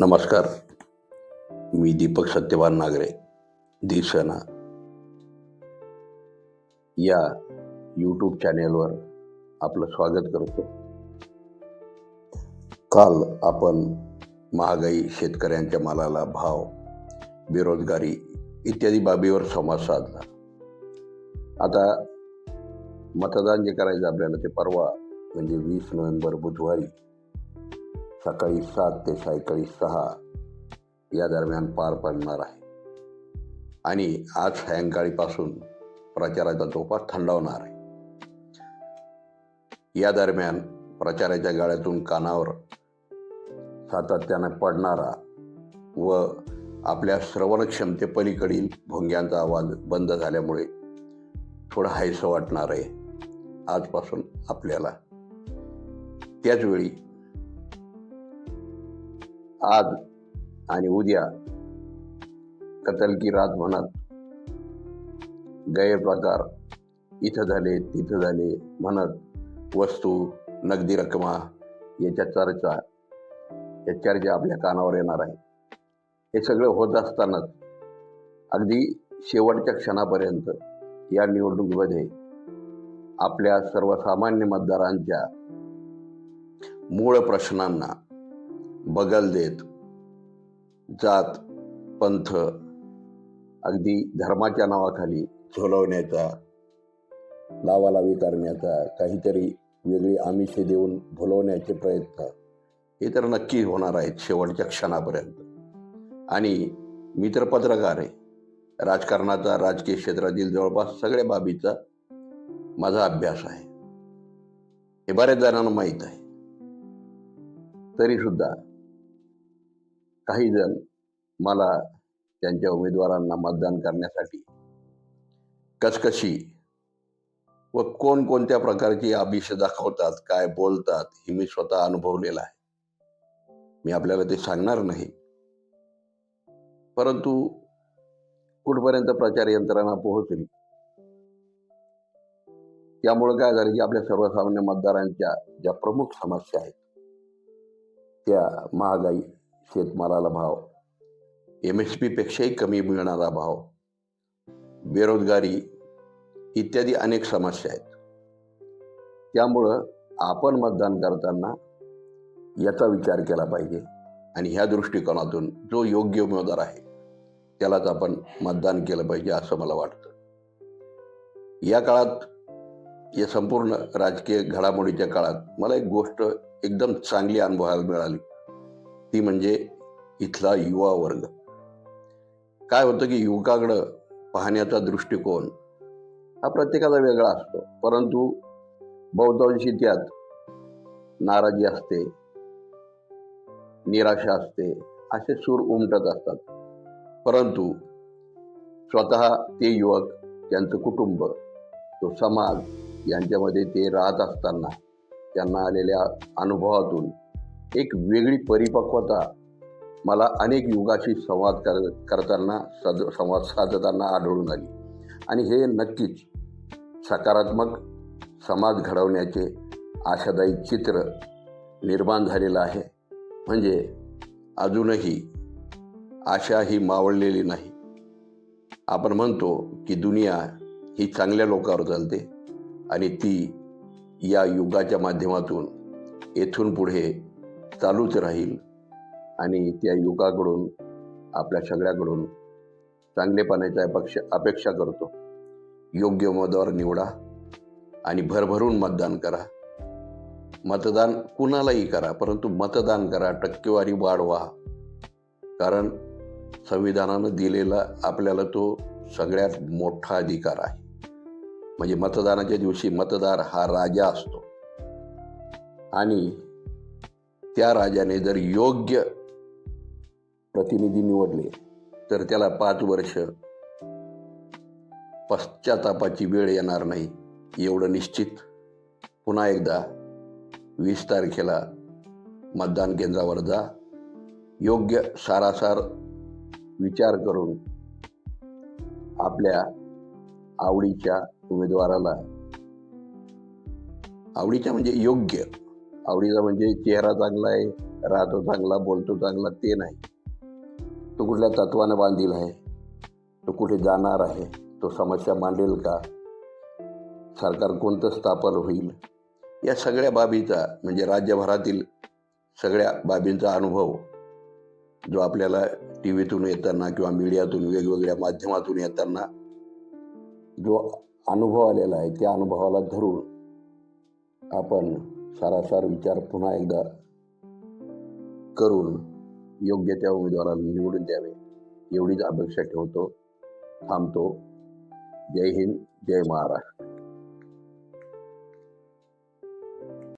नमस्कार. मी दीपक सत्यवान नागरे दिवसेना या यूट्यूब चॅनेलवर आपलं स्वागत करतो. काल आपण महागाई शेतकऱ्यांच्या मालाला भाव बेरोजगारी इत्यादी बाबीवर संवाद साधला. आता मतदान जे करायचं आपल्याला ते परवा म्हणजे वीस नोव्हेंबर बुधवारी सकाळी सात ते सायंकाळी सहा या दरम्यान पार पडणार आहे. आणि आज सायंकाळीपासून प्रचाराचा तोफा थंडावणार आहे. या दरम्यान प्रचाराच्या गाळ्यातून कानावर सातत्याने पडणारा व आपल्या श्रवण क्षमतेपलीकडील भोंग्यांचा आवाज बंद झाल्यामुळे थोडं हायसं वाटणार आहे. आजपासून आपल्याला त्याचवेळी आज आणि उद्या कतल की रात म्हणत गैरप्रकार इथं झाले तिथं झाले म्हणत वस्तू नगदी रकमा याच्या चर्चा या चर्चा आपल्या कानावर येणार आहे. हे सगळं होत असतानाच अगदी शेवटच्या क्षणापर्यंत या निवडणुकीमध्ये आपल्या सर्वसामान्य मतदारांच्या मूळ प्रश्नांना बगल देत जात पंथ अगदी धर्माच्या नावाखाली झोलवण्याचा लावालावी करण्याचा काहीतरी वेगळी आमिषे देऊन भुलवण्याचे प्रयत्न हे तर नक्की होणार आहेत शेवटच्या क्षणापर्यंत. आणि मी तर पत्रकार आहे. राजकारणाचा राजकीय क्षेत्रातील जवळपास सगळ्या बाबीचा माझा अभ्यास आहे. हे बऱ्याच जणांना माहीत आहे. तरीसुद्धा काही जण मला त्यांच्या उमेदवारांना मतदान करण्यासाठी कचकशी व कोणकोणत्या प्रकारची आभिष दाखवतात काय बोलतात हे मी स्वतः अनुभवलेलं आहे. मी आपल्याला ते सांगणार नाही. परंतु कुठपर्यंत प्रचार यंत्रणा पोहोचली? त्यामुळे काय झालं की आपल्या सर्वसामान्य मतदारांच्या ज्या प्रमुख समस्या आहेत त्या महागाई शेतमालाला भाव. एम एस पीपेक्षाही कमी मिळणारा भाव. बेरोजगारी इत्यादी अनेक समस्या आहेत. त्यामुळं आपण मतदान करताना याचा विचार केला पाहिजे आणि ह्या दृष्टिकोनातून जो योग्य उमेदवार आहे त्यालाच आपण मतदान केलं पाहिजे असं मला वाटतं. या काळात या संपूर्ण राजकीय घडामोडीच्या काळात मला एक गोष्ट एकदम चांगली अनुभवायला मिळाली. ती म्हणजे इथला युवा वर्ग. काय होतं की युवकाकडं पाहण्याचा दृष्टिकोन हा प्रत्येकाचा वेगळा असतो. परंतु बहुतांशी त्यात नाराजी असते निराशा असते असे सूर उमटत असतात. परंतु स्वतः ते युवक त्यांचं कुटुंब तो समाज यांच्यामध्ये ते राहत असताना त्यांना आलेल्या अनुभवातून एक वेगळी परिपक्वता मला अनेक युगाशी संवाद कर करताना सद संवाद साधताना आढळून आली. आणि हे नक्कीच सकारात्मक समाज घडवण्याचे आशादायी चित्र निर्माण झालेलं आहे. म्हणजे अजूनही आशा ही मावळलेली नाही. आपण म्हणतो की दुनिया ही चांगल्या लोकांवर चालते आणि ती या युगाच्या माध्यमातून येथून पुढे चालूच राहील. आणि त्या युगाकडून आपल्या सगळ्याकडून चांगलेपणाच्या अपेक्षा अपेक्षा करतो. योग्य उमेदवार निवडा आणि भरभरून मतदान करा. मतदान कुणालाही करा परंतु मतदान करा. टक्केवारी वाढवा. कारण संविधानानं दिलेला आपल्याला तो सगळ्यात मोठा अधिकार आहे. म्हणजे मतदानाच्या दिवशी मतदार हा राजा असतो. आणि त्या राजाने जर योग्य प्रतिनिधी निवडले तर त्याला पाच वर्ष पश्चातापाची वेळ येणार नाही एवढं निश्चित. पुन्हा एकदा वीस तारखेला मतदान केंद्रावर जा. योग्य सारासार विचार करून आपल्या आवडीच्या उमेदवाराला आवडीच्या म्हणजे योग्य आवडीचा म्हणजे चेहरा चांगला आहे राहतो चांगला बोलतो चांगला ते नाही. तो कुठल्या तत्वानं बांधील आहे? तो कुठे जाणार आहे? तो समस्या मांडेल का? सरकार कोणतं स्थापन होईल? या सगळ्या बाबीचा म्हणजे राज्यभरातील सगळ्या बाबींचा अनुभव जो आपल्याला टी व्हीतून येताना किंवा मीडियातून वेगवेगळ्या माध्यमातून येताना जो अनुभव आलेला आहे त्या अनुभवाला धरून आपण सारासार विचार पुन्हा एकदा करून योग्य त्या उमेदवाराला निवडून द्यावे. एवढीच अपेक्षा ठेवतो थांबतो. जय हिंद जय महाराष्ट्र.